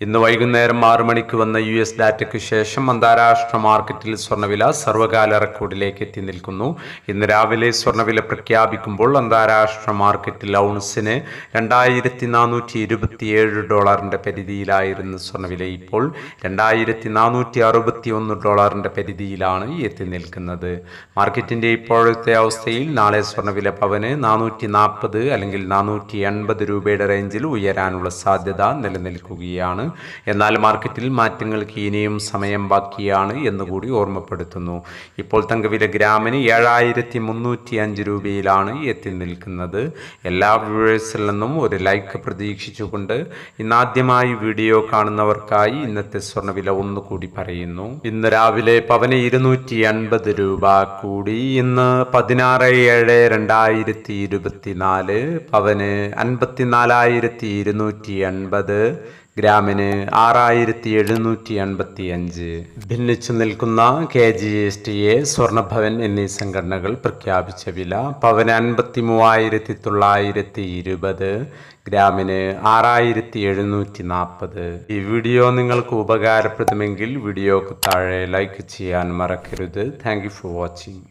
ഇന്ന് വൈകുന്നേരം ആറ് മണിക്ക് വന്ന യു എസ് ഡാറ്റയ്ക്ക് ശേഷം അന്താരാഷ്ട്ര മാർക്കറ്റിൽ സ്വർണവില സർവകാല റെക്കോർഡിലേക്ക് എത്തി നിൽക്കുന്നു. ഇന്ന് രാവിലെ സ്വർണവില പ്രഖ്യാപിക്കുമ്പോൾ അന്താരാഷ്ട്ര മാർക്കറ്റിൽ ഔൺസിന് രണ്ടായിരത്തി നാനൂറ്റി ഇരുപത്തിയേഴ് പരിധിയിലായിരുന്നു സ്വർണവില ഇപ്പോൾ രണ്ടായിരത്തി നാനൂറ്റി അറുപത്തി ഒന്ന് ഡോളറിന്റെ പരിധിയിലാണ് എത്തി നിൽക്കുന്നത്. മാർക്കറ്റിന്റെ ഇപ്പോഴത്തെ അവസ്ഥയിൽ നാളെ സ്വർണവില പവന് നാനൂറ്റി നാൽപ്പത് അല്ലെങ്കിൽ നാനൂറ്റി എൺപത് രൂപയുടെ റേഞ്ചിൽ ഉയരാനുള്ള സാധ്യത നിലനിൽക്കുകയാണ്. എന്നാൽ മാർക്കറ്റിൽ മാറ്റങ്ങൾക്ക് ഇനിയും സമയം ബാക്കിയാണ് എന്നുകൂടി ഓർമ്മപ്പെടുത്തുന്നു. ഇപ്പോൾ തങ്കവില ഗ്രാമിന് ഏഴായിരത്തി മുന്നൂറ്റി അഞ്ച് രൂപയിലാണ് എത്തി നിൽക്കുന്നത്. എല്ലാ വ്യൂവേഴ്സിൽ നിന്നും ഒരു ലൈക്ക് പ്രതീക്ഷിച്ചുകൊണ്ട് ഇന്നാദ്യമായി വീഡിയോ കാണുന്നവർക്കായി ഇന്നത്തെ സ്വർണവില ഒന്നുകൂടി പറയുന്നു. ഇന്ന് രാവിലെ പവന് ഇരുന്നൂറ്റി അൻപത് രൂപ കൂടി. ഇന്ന് പതിനാറ് ഏഴ് രണ്ടായിരത്തി ഇരുപത്തിനാല് പവന് അൻപത്തിനാലായിരത്തി ഇരുന്നൂറ്റി എൺപത് ഗ്രാമിന് ആറായിരത്തി എഴുന്നൂറ്റി അൻപത്തി അഞ്ച് ഭിന്നിച്ചു നിൽക്കുന്ന K G S T A Swarnabhavan എന്നീ സംഘടനകൾ പ്രഖ്യാപിച്ച വില പവന് അൻപത്തി മൂവായിരത്തി തൊള്ളായിരത്തി ഇരുപത് ഗ്രാമിന് ആറായിരത്തി എഴുന്നൂറ്റി നാൽപ്പത് ഈ വീഡിയോ നിങ്ങൾക്ക് ഉപകാരപ്രദമെങ്കിൽ വീഡിയോക്ക് താഴെ ലൈക്ക് ചെയ്യാൻ മറക്കരുത്. Thank for watching